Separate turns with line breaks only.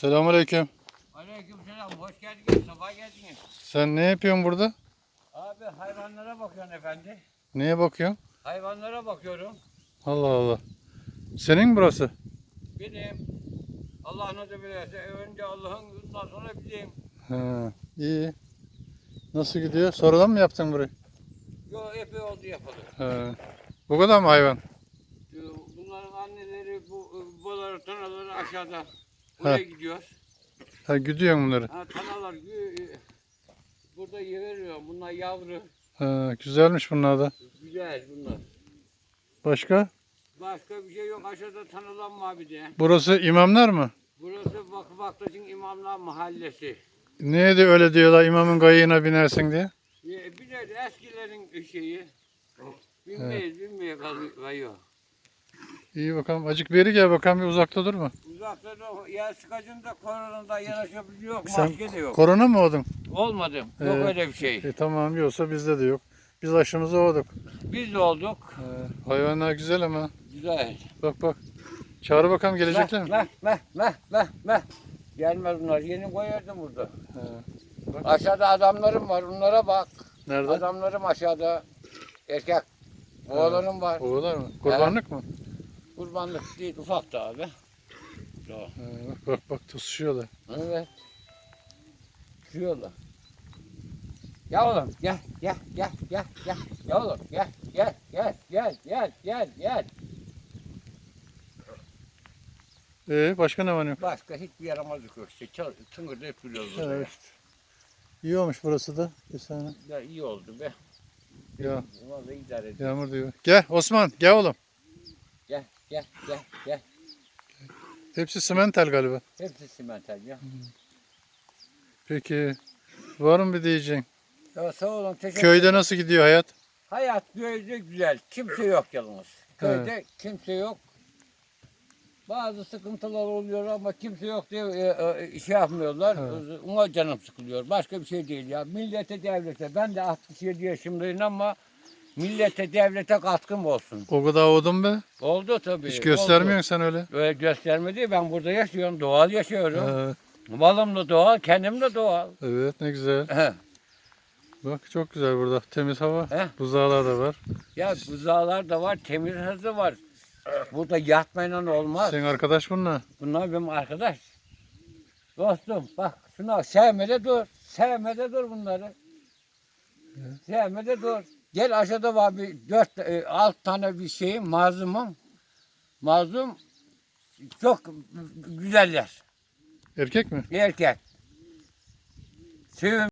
Selamünaleyküm.
Aleykümselam, hoş geldiniz, sabah geldiniz.
Sen ne yapıyorsun burada?
Abi hayvanlara bakıyorsun efendi.
Neye bakıyorsun?
Hayvanlara bakıyorum.
Allah Allah. Senin mi burası?
Benim, Allah nasip ederse önce Allah'ın ondan sonra bizim.
Ha, iyi. Nasıl gidiyor? Sonradan mı yaptın burayı?
Yo epey oldu yapalı.
Ha. Bu kadar mı hayvan?
Bunların anneleri, bu babaları, tanaları aşağıda. Oraya
Ha.
gidiyor.
Ha, gidiyorsun bunları.
Ha, tanalar gü- burada yiveriyor. Bunlar yavru.
Ha, güzelmiş bunlar da.
Güzel bunlar.
Başka?
Başka bir şey yok. Aşağıda tanılan var bir de.
Burası imamlar mı?
Burası Vakıf Vaktaş'ın İmamlar Mahallesi.
Niye de öyle diyorlar imamın gayığına binersin diye?
Ya, Bir de eskilerin şeyi. Bilmeyiz, bilmeye kayıyor.
İyi bakalım. Acık beri gel bakalım bir uzakta durma.
Uzakta da ya sıkacın da koronada yanaşabiliyor,
Sen
maske de yok.
Korona mı oldun?
Olmadım, yok
Ee,
öyle bir şey.
E, tamam yoksa bizde de yok. Biz aşımızı olduk.
Biz de olduk.
Ee, hayvanlar güzel ama.
Güzel.
Bak bak. Çağır bakalım gelecekler mi?
Meh, meh, meh, meh, meh. Gelmez bunlar, yeni koyardım burada.
He.
Aşağıda adamlarım var, onlara bak.
Nerede?
Adamlarım aşağıda. Erkek. Oğlanım var.
Oğullar mı? Kurbanlık mı?
Kurbanlık değil, ufak da abi. Tamam.
He, bak bak bak tutuşuyorlar.
Evet. Şuyorlar. Ya oğlum gel gel gel gel gel. Ya oğlum gel gel gel gel gel gel gel.
Ee, başka ne var ne yok?
Başka hiçbir yaramazlık yok işte. Çal, tıngırdayıp duruyoruz burada.
Evet. İyi olmuş burası da. Bir saniye.
Ya iyi oldu be.
Ya
Vallahi idare ediyor.
yağmur diyor. Gel Osman gel oğlum.
Gel gel gel.
Hepsi simental galiba.
Hepsi simental ya.
Peki var mı bir diyeceğin?
Ya sağ olun teşekkür
Köyde nasıl gidiyor hayat?
Hayat köyde güzel. Kimse yok yalnız. Köyde kimse yok. Bazı sıkıntılar oluyor ama kimse yok diye e, e, şey yapmıyorlar. Ona canım sıkılıyor. Başka bir şey değil ya. Millete devlete. Ben de 67 yaşındayım ama millete devlete katkım olsun.
O kadar oldun be.
Oldu tabii.
Hiç göstermiyorsun sen öyle.
Öyle göstermedi. Ben burada yaşıyorum. Doğal yaşıyorum.
Ha,
Malım da doğal. Kendim de doğal.
evet ne güzel.
He.
Bak çok güzel burada. Temiz hava.
He.
Buzağlar da var.
Ya buzağlar da var. Temiz hızı var. Burada yatmayla olmaz.
Senin arkadaş bunlar.
Bunlar benim arkadaş. Dostum bak şuna sevmede dur. Sevmede dur bunları. Sevmede dur. Gel aşağıda var bir dört, e, alt tane bir şeyim, mazlumum. Mazlum çok güzeller.
Erkek mi?
Erkek. Sevim